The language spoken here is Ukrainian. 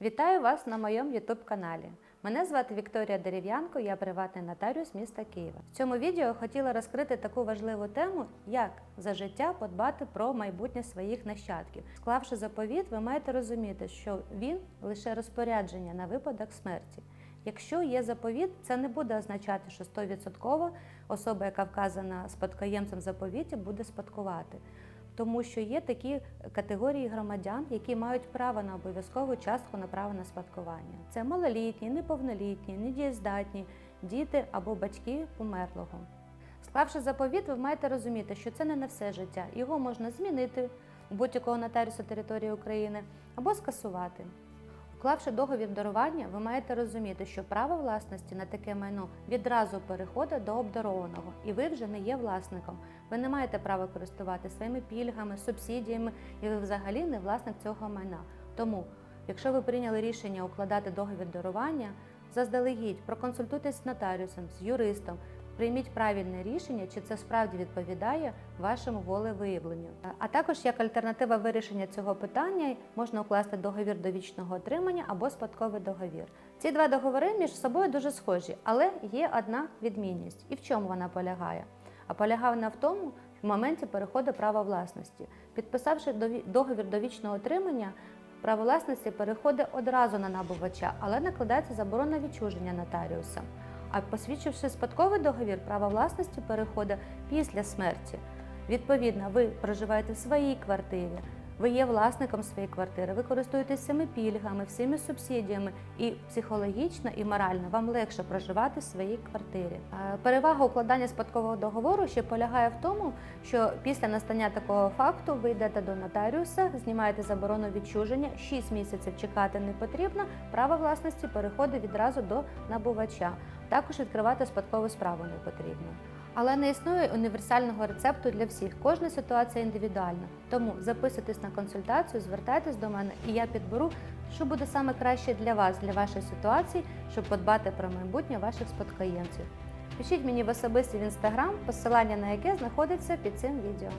Вітаю вас на моєму youtube каналі. Мене звати Вікторія Дерев'янко, я приватний нотаріус міста Києва. В цьому відео хотіла розкрити таку важливу тему, як за життя подбати про майбутнє своїх нащадків. Склавши заповіт, ви маєте розуміти, що він лише розпорядження на випадок смерті. Якщо є заповіт, це не буде означати, що 100% особа, яка вказана спадкоємцем заповіті, буде спадкувати. Тому що є такі категорії громадян, які мають право на обов'язкову частку на право на спадкування. Це малолітні, неповнолітні, недієздатні, діти або батьки померлого. Склавши заповіт, ви маєте розуміти, що це не на все життя. Його можна змінити у будь-якого нотаріуса території України або скасувати. Уклавши договір дарування, ви маєте розуміти, що право власності на таке майно відразу переходить до обдарованого, і ви вже не є власником. Ви не маєте права користувати своїми пільгами, субсидіями, і ви взагалі не власник цього майна. Тому, якщо ви прийняли рішення укладати договір дарування, заздалегідь проконсультуйтесь з нотаріусом, з юристом. Прийміть правильне рішення, чи це справді відповідає вашому волевиявленню. А також як альтернатива вирішення цього питання можна укласти договір довічного отримання або спадковий договір. Ці два договори між собою дуже схожі, але є одна відмінність. І в чому вона полягає? А полягає вона в тому, в моменті переходу права власності. Підписавши договір довічного отримання, право власності переходить одразу на набувача, але накладається заборона відчуження нотаріусом. А посвідчивши спадковий договір, право власності переходить після смерті. Відповідно, ви проживаєте в своїй квартирі, ви є власником своєї квартири, ви користуєтесь всіми пільгами, всіми субсидіями, і психологічно і морально вам легше проживати в своїй квартирі. Перевага укладання спадкового договору ще полягає в тому, що після настання такого факту ви йдете до нотаріуса, знімаєте заборону відчуження, 6 місяців чекати не потрібно. Право власності переходить відразу до набувача. Також відкривати спадкову справу не потрібно. Але не існує універсального рецепту для всіх. Кожна ситуація індивідуальна. Тому записуйтесь на консультацію, звертайтесь до мене, і я підберу, що буде саме краще для вас, для вашої ситуації, щоб подбати про майбутнє ваших спадкоємців. Пишіть мені в особисті в інстаграм, посилання на яке знаходиться під цим відео.